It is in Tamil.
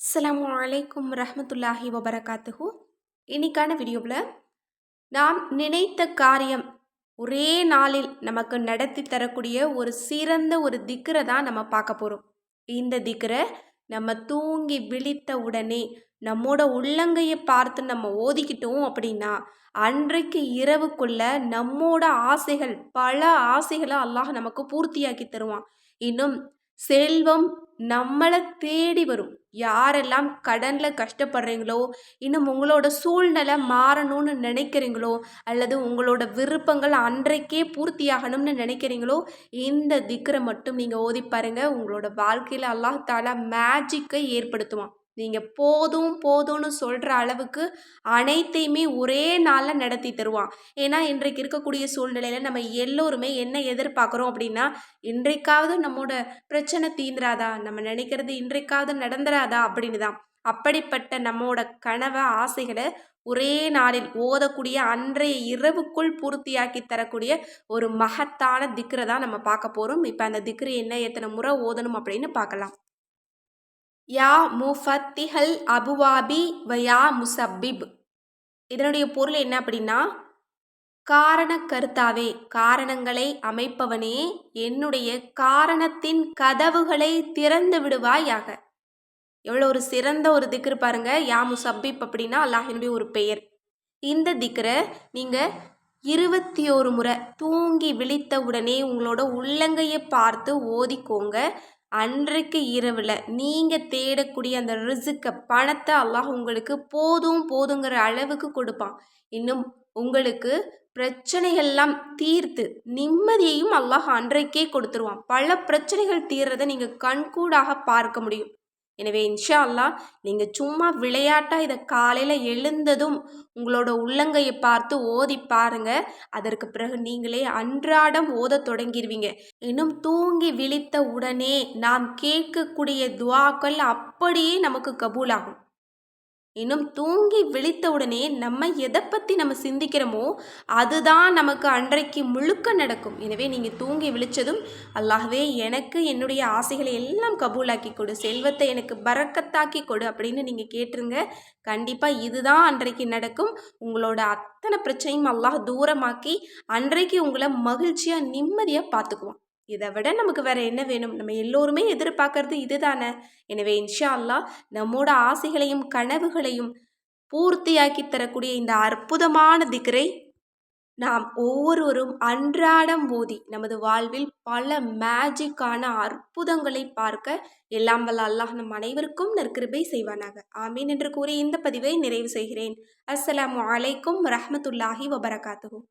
அஸ்லாம் அலைக்கும் ரஹமத்துல்லாஹி வபரகாத்துஹு. இன்னைக்கான வீடியோவில் நாம் நினைத்த காரியம் ஒரே நாளில் நமக்கு நடத்தி தரக்கூடிய ஒரு சிறந்த ஒரு திக்கரை தான் நம்ம பார்க்க போகிறோம். இந்த திக்கரை நம்ம தூங்கி விழித்த உடனே நம்மோட உள்ளங்கையை பார்த்து நம்ம ஓதிக்கிட்டோம் அப்படின்னா அன்றைக்கு இரவுக்குள்ள நம்மோட ஆசைகள் பல ஆசைகளை அல்லாஹ் நமக்கு பூர்த்தியாக்கி தருவான். இன்னும் செல்வம் நம்மளை தேடி வரும். யாரெல்லாம் கடனில் கஷ்டப்படுறீங்களோ இன்னும் உங்களோட சூழ்நிலை மாறணும்னு நினைக்கிறீங்களோ அல்லது உங்களோட விருப்பங்கள் அன்றைக்கே பூர்த்தியாகணும்னு நினைக்கிறீங்களோ இந்த திக்கரை மட்டும் நீங்கள் ஓதி பாருங்கள் உங்களோட வாழ்க்கையில் அல்லாஹால மேஜிக்கை ஏற்படுத்துவான். நீங்கள் போதும் போதும்னு சொல்கிற அளவுக்கு அனைத்தையுமே ஒரே நாளில் நடத்தி தருவான். ஏன்னா இன்றைக்கு இருக்கக்கூடிய சூழ்நிலையில் நம்ம எல்லோருமே என்ன எதிர்பார்க்குறோம் அப்படின்னா இன்றைக்காவது நம்மோட பிரச்சனை தீந்துராதா? நம்ம நினைக்கிறது இன்றைக்காவது நடந்துராதா? அப்படின்னு தான் அப்படிப்பட்ட நம்மோட கனவை ஆசைகளை ஒரே நாளில் ஓதக்கூடிய அன்றைய இரவுக்குள் பூர்த்தியாக்கி தரக்கூடிய ஒரு மகத்தான திக்ரை தான் நம்ம பார்க்க போகிறோம் இப்போ அந்த திக்ரு என்ன எத்தனை முறை ஓதணும் அப்படின்னு பார்க்கலாம். யா முஃபத்திஹல் அபுவாபி வயா முசப்பிப். இதனுடைய பொருள் என்ன அப்படின்னா காரண கருத்தாவே காரணங்களை அமைப்பவனே என்னுடைய காரணத்தின் கதவுகளை திறந்து விடுவாயாக. எவ்வளோ ஒரு சிறந்த ஒரு திக்ரு பாருங்க யா முசப்பிப் அப்படின்னா அல்லாஹினுடைய ஒரு பெயர். இந்த திக்ரை நீங்கள் இருபத்தி ஒரு முறை தூங்கி விழித்த உடனே உங்களோட உள்ளங்கையை பார்த்து ஓதிக்கோங்க. அன்றைக்கு இரவில் நீங்கள் தேடக்கூடிய அந்த ரிசுக்கை பணத்தை அல்லாஹ் உங்களுக்கு போதும் போதுங்கிற அளவுக்கு கொடுப்பான். இன்னும் உங்களுக்கு பிரச்சனைகள்லாம் தீர்த்து நிம்மதியையும் அல்லாஹ் அன்றைக்கே கொடுத்துருவான். பல பிரச்சனைகள் தீர்றதை நீங்கள் கண்கூடாக பார்க்க முடியும். எனவே இன்ஷா அல்லா நீங்கள் சும்மா விளையாட்டாக இதை காலையில் எழுந்ததும் உங்களோட உள்ளங்கையை பார்த்து ஓதி பாருங்க. அதற்கு பிறகு நீங்களே அன்றாடம் ஓத தொடங்கிடுவீங்க இன்னும் தூங்கி விழித்த உடனே நாம் கேட்கக்கூடிய துவாக்கள் அப்படியே நமக்கு கபூலாகும். இன்னும் தூங்கி விழித்தவுடனே நம்ம எதை பற்றி நம்ம சிந்திக்கிறோமோ அதுதான் நமக்கு அன்றைக்கு முழுக்க நடக்கும். எனவே நீங்கள் தூங்கி விழித்ததும் அல்லாகவே எனக்கு என்னுடைய ஆசைகளை எல்லாம் கபூலாக்கி கொடு செல்வத்தை எனக்கு பறக்கத்தாக்கி கொடு அப்படின்னு நீங்கள் கேட்டுருங்க. கண்டிப்பாக இதுதான் அன்றைக்கு நடக்கும். உங்களோட அத்தனை பிரச்சனையும் அல்லாஹ் தூரமாக்கி அன்றைக்கு உங்களை மகிழ்ச்சியாக நிம்மதியாக பார்த்துக்குவான். இதை விட நமக்கு வேற என்ன வேணும்? நம்ம எல்லோருமே எதிர்பார்க்கறது இதுதானே? எனவே இன்ஷா அல்லா நம்மோட ஆசைகளையும் கனவுகளையும் பூர்த்தியாக்கி தரக்கூடிய இந்த அற்புதமான திகரை நாம் ஒவ்வொருவரும் அன்றாடம் போதி நமது வாழ்வில் பல மேஜிக்கான அற்புதங்களை பார்க்க எல்லாம் வல்ல அல்லாஹ் நம் அனைவருக்கும் நற்கிருபை செய்வானாக. ஆமீன் என்று கூறி இந்த பதிவை நிறைவு செய்கிறேன். அஸ்ஸலாமு அலைக்கும் ரஹமத்துல்லாஹி வபரகாத்துகும்